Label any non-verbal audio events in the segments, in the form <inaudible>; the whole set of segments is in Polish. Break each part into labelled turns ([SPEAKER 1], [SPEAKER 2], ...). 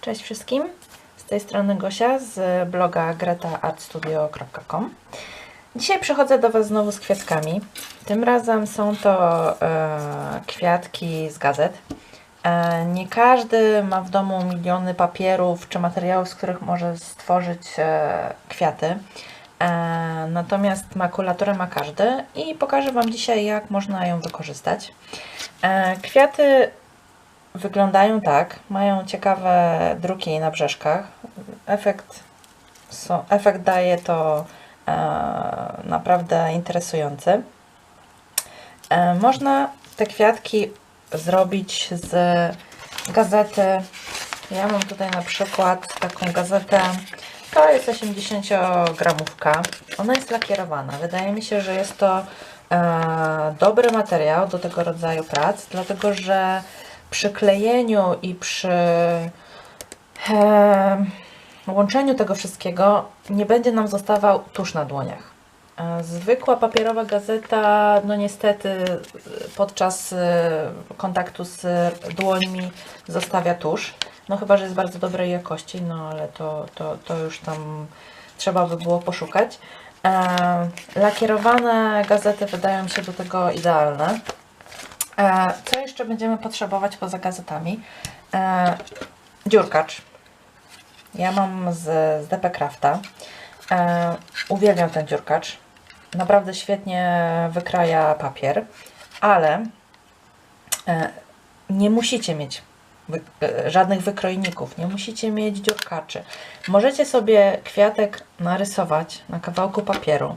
[SPEAKER 1] Cześć wszystkim. Z tej strony Gosia z bloga gretaartstudio.com. Dzisiaj przychodzę do Was znowu z kwiatkami. Tym razem są to e, kwiatki z gazet. E, nie każdy ma w domu miliony papierów czy materiałów, z których może stworzyć e, kwiaty. E, natomiast makulaturę ma każdy i pokażę Wam dzisiaj, jak można ją wykorzystać. E, kwiaty wyglądają tak, mają ciekawe druki na brzeszkach. Efekt, są, efekt daje to e, naprawdę interesujący. E, można te kwiatki zrobić z gazety. Ja mam tutaj na przykład taką gazetę. To jest 80 gramówka. Ona jest lakierowana. Wydaje mi się, że jest to e, dobry materiał do tego rodzaju prac, dlatego że przy klejeniu i przy e, łączeniu tego wszystkiego nie będzie nam zostawał tusz na dłoniach. E, Zwykła papierowa gazeta, no niestety e, podczas e, kontaktu z dłońmi zostawia tusz. No chyba, że jest bardzo dobrej jakości, no ale to, to, to już tam trzeba by było poszukać. Lakierowane gazety wydają się do tego idealne. E, Co jeszcze będziemy potrzebować poza gazetami? E, dziurkacz. Ja mam z, z DP Crafta. E, uwielbiam ten dziurkacz. Naprawdę świetnie wykraja papier, ale nie musicie mieć żadnych wykrojników, nie musicie mieć dziurkaczy. Możecie sobie kwiatek narysować na kawałku papieru.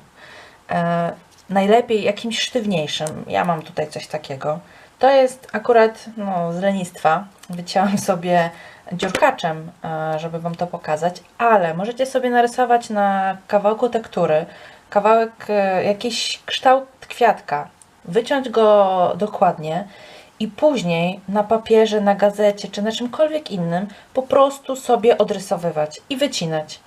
[SPEAKER 1] Najlepiej jakimś sztywniejszym. Ja mam tutaj coś takiego. To jest akurat no, z lenistwa. Wycięłam sobie dziurkaczem, e, żeby Wam to pokazać, ale możecie sobie narysować na kawałku tektury kawałek, e, jakiś kształt kwiatka, wyciąć go dokładnie i później na papierze, na gazecie czy na czymkolwiek innym po prostu sobie odrysowywać i wycinać.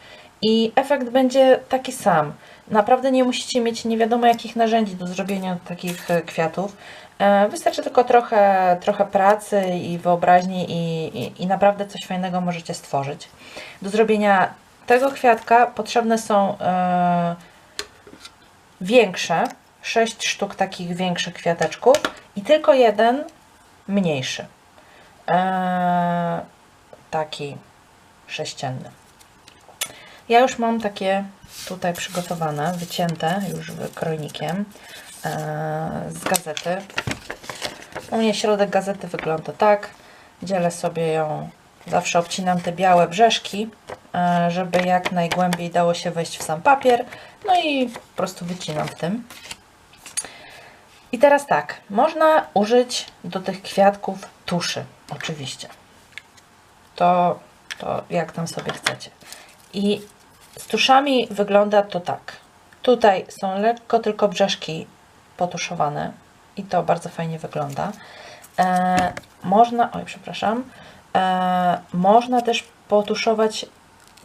[SPEAKER 1] I efekt będzie taki sam. Naprawdę nie musicie mieć nie wiadomo jakich narzędzi do zrobienia takich e, kwiatów. E, Wystarczy tylko trochę, trochę pracy i wyobraźni i, i, i naprawdę coś fajnego możecie stworzyć. Do zrobienia tego kwiatka potrzebne są e, większe, 6 sztuk takich większych kwiateczków i tylko jeden mniejszy. E, taki sześcienny. Ja już mam takie tutaj przygotowane, wycięte już krojnikiem e, z gazety. U mnie środek gazety wygląda tak. Dzielę sobie ją, zawsze obcinam te białe brzeszki, e, żeby jak najgłębiej dało się wejść w sam papier. No i po prostu wycinam w tym. I teraz tak, można użyć do tych kwiatków tuszy, oczywiście. To, to jak tam sobie chcecie. I z tuszami wygląda to tak. Tutaj są lekko tylko brzeszki potuszowane i to bardzo fajnie wygląda. E, można, oj przepraszam, e, można też potuszować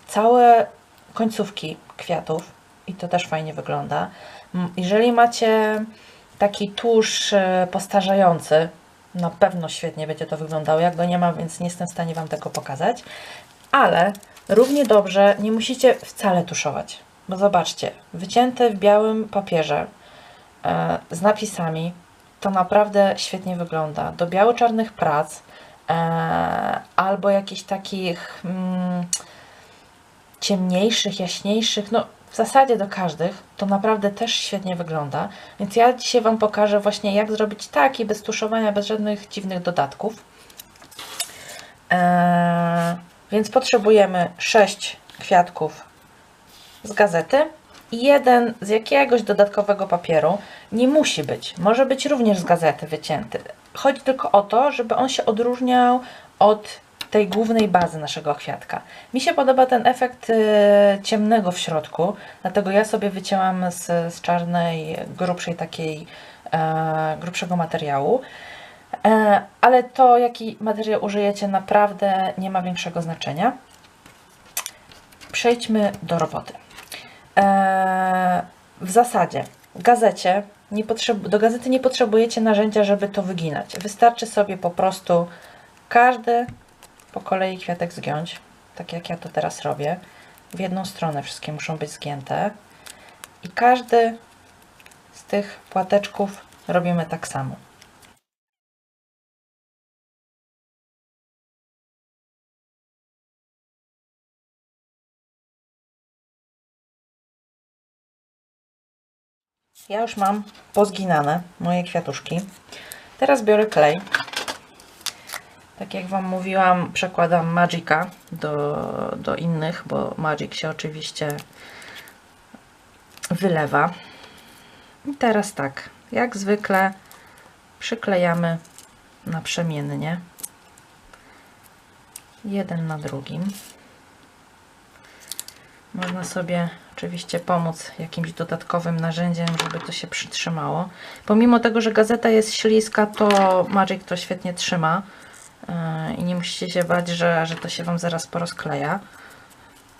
[SPEAKER 1] całe końcówki kwiatów i to też fajnie wygląda. Jeżeli macie taki tusz e, postarzający, na pewno świetnie będzie to wyglądało. Jak go nie mam, więc nie jestem w stanie Wam tego pokazać. Ale równie dobrze nie musicie wcale tuszować. Bo zobaczcie, wycięte w białym papierze e, z napisami, to naprawdę świetnie wygląda. Do biało-czarnych prac e, albo jakichś takich mm, ciemniejszych, jaśniejszych, no w zasadzie do każdych, to naprawdę też świetnie wygląda. Więc ja dzisiaj Wam pokażę właśnie jak zrobić taki bez tuszowania, bez żadnych dziwnych dodatków. Eee, więc potrzebujemy 6 kwiatków z gazety i jeden z jakiegoś dodatkowego papieru. Nie musi być, może być również z gazety wycięty. Chodzi tylko o to, żeby on się odróżniał od tej głównej bazy naszego kwiatka. Mi się podoba ten efekt e, ciemnego w środku, dlatego ja sobie wycięłam z, z czarnej, grubszej takiej, e, grubszego materiału. E, ale to, jaki materiał użyjecie, naprawdę nie ma większego znaczenia. Przejdźmy do roboty. E, w zasadzie gazecie nie do gazety nie potrzebujecie narzędzia, żeby to wyginać. Wystarczy sobie po prostu każdy po kolei kwiatek zgiąć, tak jak ja to teraz robię. W jedną stronę wszystkie muszą być zgięte. I każdy z tych płateczków robimy tak samo. Ja już mam pozginane moje kwiatuszki. Teraz biorę klej. Tak jak Wam mówiłam, przekładam Magica do, do innych, bo Magic się oczywiście wylewa. I teraz tak, jak zwykle przyklejamy naprzemiennie. Jeden na drugim. Można sobie oczywiście pomóc jakimś dodatkowym narzędziem, żeby to się przytrzymało. Pomimo tego, że gazeta jest śliska, to Magic to świetnie trzyma yy, i nie musicie się bać, że, że to się Wam zaraz porozkleja.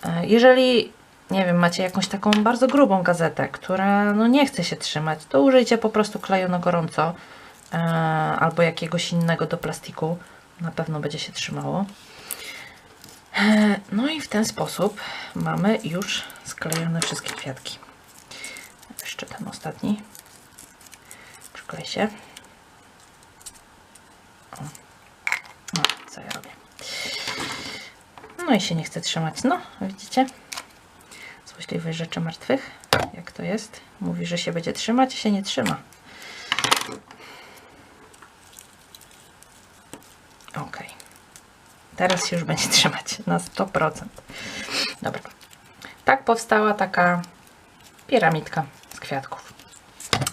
[SPEAKER 1] Yy, jeżeli, nie wiem, macie jakąś taką bardzo grubą gazetę, która no, nie chce się trzymać, to użyjcie po prostu kleju na gorąco yy, albo jakiegoś innego do plastiku. Na pewno będzie się trzymało. No i w ten sposób mamy już sklejone wszystkie kwiatki. Jeszcze ten ostatni. Przyklej się. O. No, co ja robię? No i się nie chce trzymać. No, widzicie? Złośliwej rzeczy martwych. Jak to jest? Mówi, że się będzie trzymać, a się nie trzyma. Teraz się już będzie <laughs> trzymać na 100%. Dobra. Tak powstała taka piramidka z kwiatków.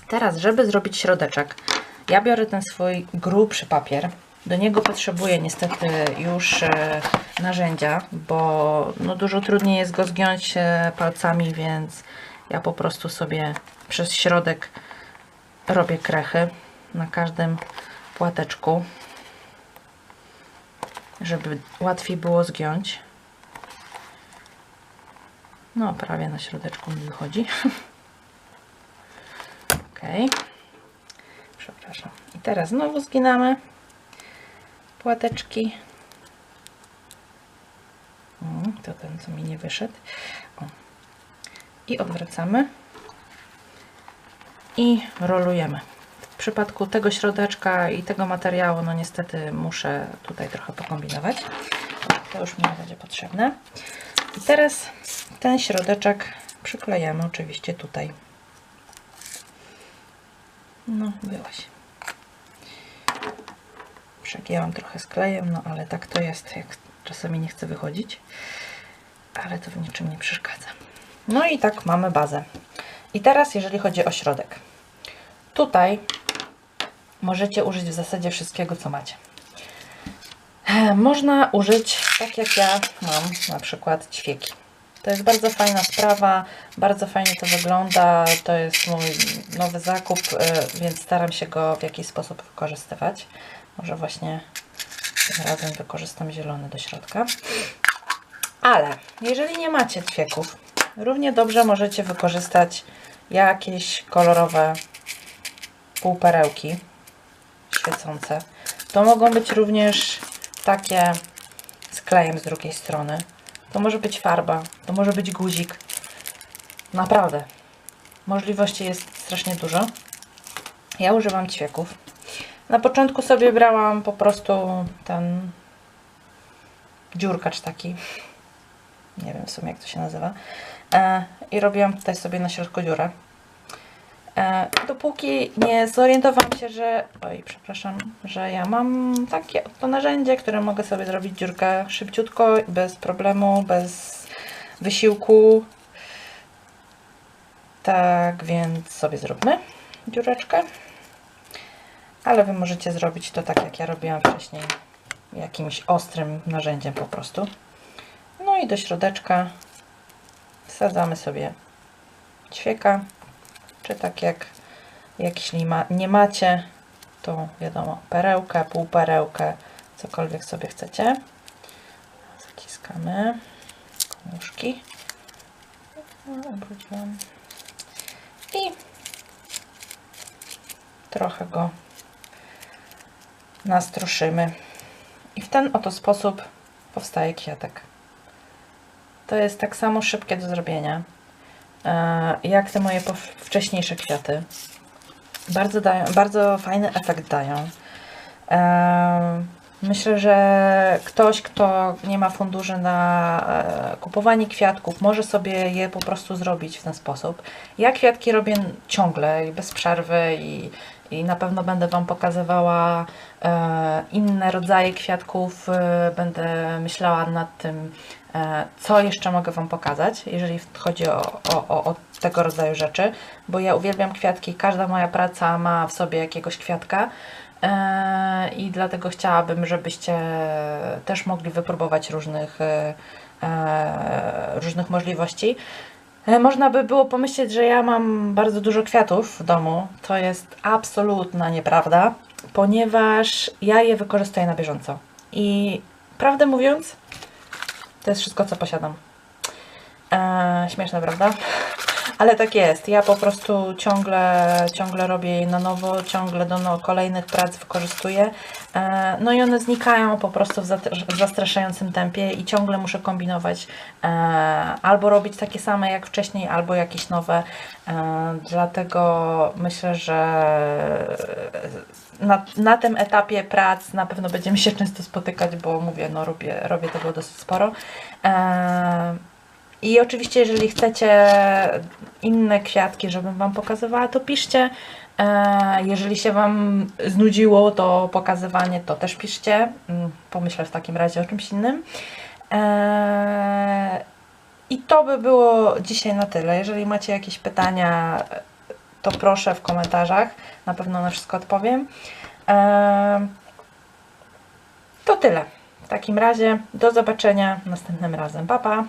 [SPEAKER 1] Teraz, żeby zrobić środeczek, ja biorę ten swój grubszy papier. Do niego potrzebuję niestety już e, narzędzia, bo no, dużo trudniej jest go zgiąć e, palcami, więc ja po prostu sobie przez środek robię krechy na każdym płateczku żeby łatwiej było zgiąć. No, prawie na środeczku mi wychodzi. <laughs> ok. Przepraszam. I teraz znowu zginamy płateczki. to ten, co mi nie wyszedł. O. I odwracamy. I rolujemy przypadku tego środeczka i tego materiału, no niestety muszę tutaj trochę pokombinować. To już mi nie będzie potrzebne. I teraz ten środeczek przyklejamy oczywiście tutaj. No, byłaś. Przegięłam trochę z klejem, no ale tak to jest, jak czasami nie chce wychodzić. Ale to w niczym nie przeszkadza. No i tak mamy bazę. I teraz jeżeli chodzi o środek. Tutaj możecie użyć w zasadzie wszystkiego, co macie. E, można użyć, tak jak ja mam, na przykład ćwieki. To jest bardzo fajna sprawa, bardzo fajnie to wygląda, to jest mój nowy zakup, e, więc staram się go w jakiś sposób wykorzystywać. Może właśnie tym razem wykorzystam zielony do środka. Ale jeżeli nie macie ćwieków, równie dobrze możecie wykorzystać jakieś kolorowe półperełki świecące. To mogą być również takie z klejem z drugiej strony. To może być farba, to może być guzik. Naprawdę. Możliwości jest strasznie dużo. Ja używam ćwieków. Na początku sobie brałam po prostu ten dziurkacz taki. Nie wiem w sumie jak to się nazywa. E, I robiłam tutaj sobie na środku dziurę. E, dopóki nie zorientowałam się, że, oj, przepraszam, że ja mam takie to narzędzie, które mogę sobie zrobić dziurkę szybciutko, bez problemu, bez wysiłku. Tak więc sobie zróbmy dziureczkę. Ale Wy możecie zrobić to tak, jak ja robiłam wcześniej, jakimś ostrym narzędziem po prostu. No i do środeczka wsadzamy sobie ćwieka czy tak jak, jeśli ma, nie macie, to wiadomo, perełkę, półperełkę, cokolwiek sobie chcecie. Zaciskamy nóżki. Obróciłam. I trochę go nastroszymy. I w ten oto sposób powstaje kwiatek. To jest tak samo szybkie do zrobienia, jak te moje wcześniejsze kwiaty. Bardzo, dają, bardzo fajny efekt dają. E, Myślę, że ktoś, kto nie ma funduszy na e, kupowanie kwiatków, może sobie je po prostu zrobić w ten sposób. Ja kwiatki robię ciągle i bez przerwy i, i na pewno będę Wam pokazywała e, inne rodzaje kwiatków. E, będę myślała nad tym, e, co jeszcze mogę Wam pokazać, jeżeli chodzi o, o, o, o tego rodzaju rzeczy, bo ja uwielbiam kwiatki. Każda moja praca ma w sobie jakiegoś kwiatka. E, I dlatego chciałabym, żebyście też mogli wypróbować różnych, e, e, różnych możliwości. E, Można by było pomyśleć, że ja mam bardzo dużo kwiatów w domu. To jest absolutna nieprawda, ponieważ ja je wykorzystuję na bieżąco. I prawdę mówiąc, to jest wszystko, co posiadam. E, śmieszne, prawda? Ale tak jest. Ja po prostu ciągle, ciągle robię je na nowo, ciągle do no, kolejnych prac wykorzystuję. E, no i one znikają po prostu w, zat- w zastraszającym tempie i ciągle muszę kombinować. E, albo robić takie same jak wcześniej, albo jakieś nowe. E, dlatego myślę, że na, na tym etapie prac na pewno będziemy się często spotykać, bo mówię, no robię, robię tego dosyć sporo. E, i oczywiście, jeżeli chcecie inne kwiatki, żebym Wam pokazywała, to piszcie. E, Jeżeli się Wam znudziło to pokazywanie, to też piszcie. Mm, Pomyślę w takim razie o czymś innym. E, I to by było dzisiaj na tyle. Jeżeli macie jakieś pytania, to proszę w komentarzach. Na pewno na wszystko odpowiem. E, To tyle. W takim razie do zobaczenia następnym razem. Pa, pa!